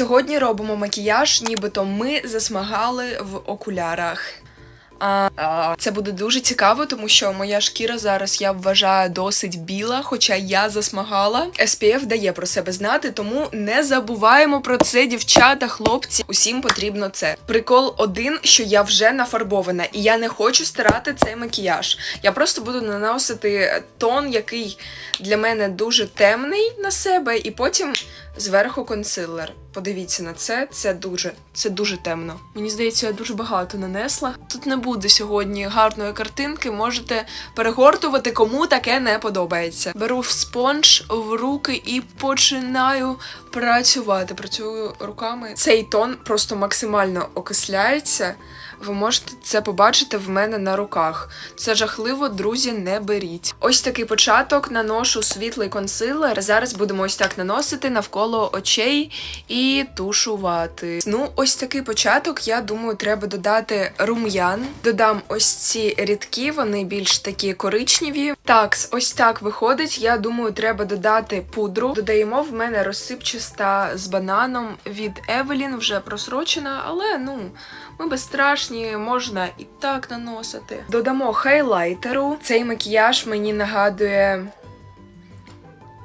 Сьогодні робимо макіяж, нібито ми засмагали в окулярах. А, це буде дуже цікаво, тому що моя шкіра зараз я вважаю досить біла, хоча я засмагала. SPF дає про себе знати, тому не забуваємо про це, дівчата, хлопці. Усім потрібно це. Прикол один, що я вже нафарбована, і я не хочу стирати цей макіяж. Я просто буду наносити тон, який для мене дуже темний на себе, і потім зверху консилер. Подивіться на це, це дуже, це дуже темно. Мені здається, я дуже багато нанесла. Тут не буде сьогодні гарної картинки. Можете перегортувати, кому таке не подобається. Беру спонж в руки і починаю працювати. Працюю руками. Цей тон просто максимально окисляється. Ви можете це побачити в мене на руках. Це жахливо, друзі, не беріть. Ось такий початок. Наношу світлий консилер. Зараз будемо ось так наносити навколо очей і тушувати. Ну, ось такий початок. Я думаю, треба додати рум'ян. Додам ось ці рідкі, вони більш такі коричневі. Так, ось так виходить. Я думаю, треба додати пудру. Додаємо в мене розсипчаста з бананом від Евелін, вже просрочена, але ну. Ми безстрашні, можна і так наносити. Додамо хайлайтеру. Цей макіяж мені нагадує.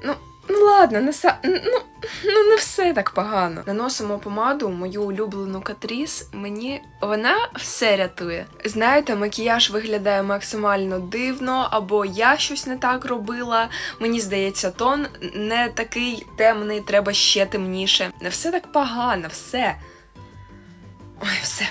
Ну, ну ладно, не са... ну, ну не все так погано. Наносимо помаду, мою улюблену Катріс. Мені вона все рятує. Знаєте, макіяж виглядає максимально дивно, або я щось не так робила. Мені здається, тон не такий темний, треба ще темніше. Не все так погано, все. Ой, все.